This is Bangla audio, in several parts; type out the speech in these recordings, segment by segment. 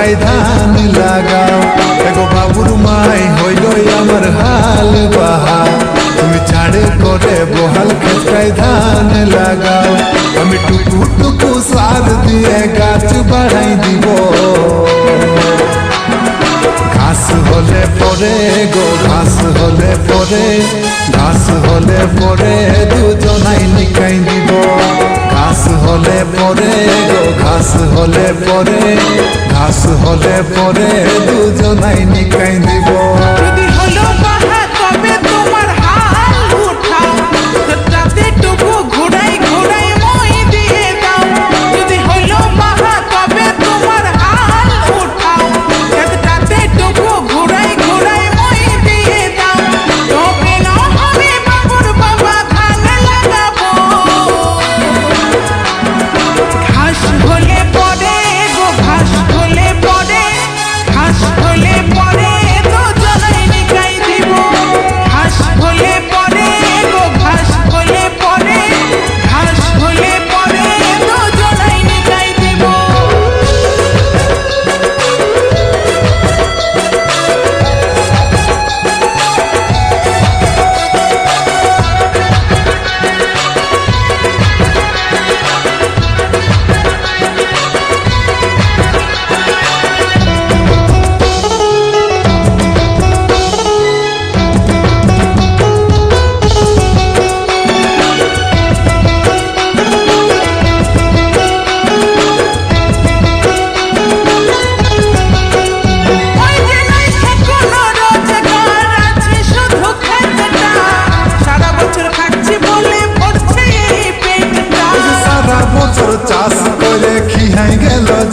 তাই ধান লাগাও এগো বাবুর মাই হইল আমার হাল বাহা তুমি ছাড়ে করে বহাল খেতাই ধান লাগাও আমি টুকু টুকু সার দিয়ে গাছ বাড়াই দিব ঘাস হলে পরে গো, ঘাস হলে পরে ঘাস হলে পরে দুজনাই নিকাই দিব। ঘাস হলে পরে গো, ঘাস হলে পরে ঘাস হলে পরে দুজনাই নিকাই দিব।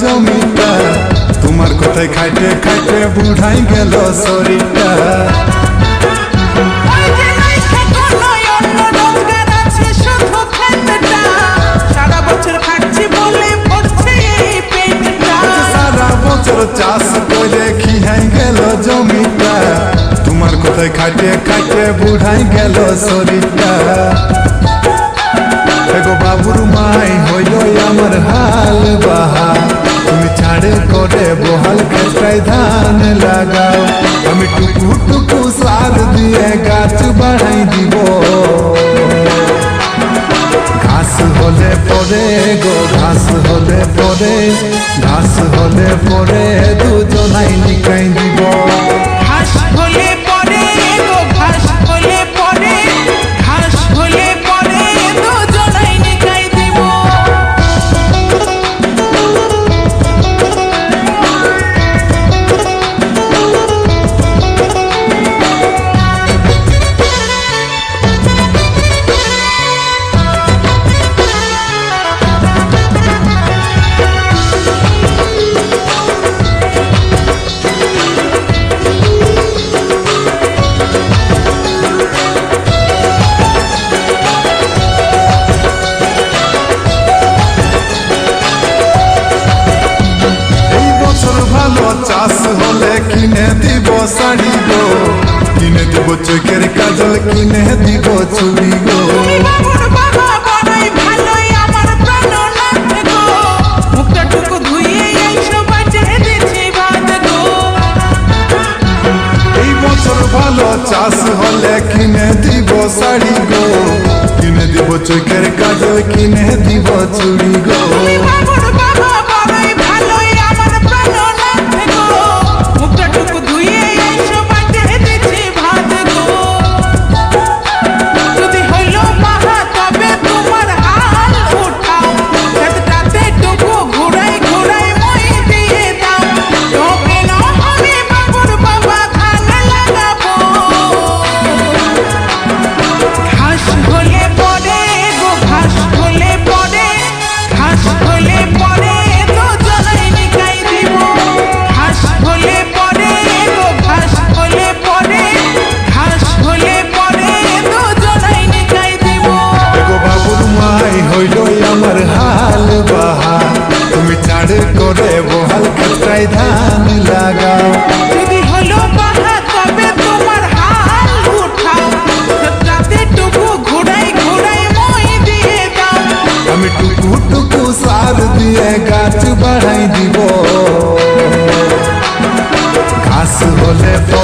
জমিটা। তোমার কোথায় খাইতে খাইতে বুড়াই গেল শরীরটা। চাষ করে খিহাই গেল জমিটা। তোমার কোথায় খাইতে খাইতে বুড়াই গেল শরীরটা। করে বহাল ক্ষেত্রায় ধান লাগাও। আমি টুকু টুকু সার দিয়ে গাছ বাড়াই দিব। ঘাস হলে পরে গো, ঘাস হলে পরে, ঘাস হলে পরে দুজনাই নিকাই দিব। কিনে দিব শাড়ি গো। কিনে চোখের কাজল, কিনে দিব চুড়ি গো। চাষ হলে কিনে দিব শাড়ি গো। কিনে দিব চোখের কাজল, কিনে দিব চুড়ি গো।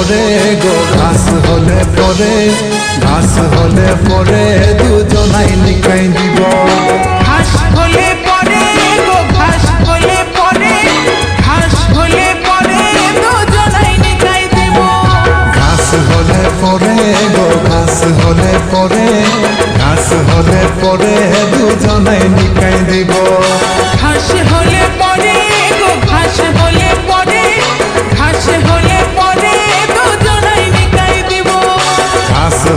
পরে গো ঘাস হলে পরে ঘাস হলে পরে দুজনাই লিখাই দিব ঘাস হলে পরে ঘাস হলে পরে ঘাস হলে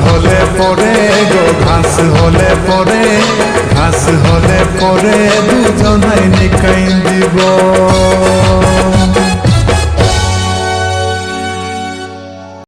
হলে পরে গো ঘাস হলে পরে ঘাস হলে পরে দুজনাই নিকাই দিব।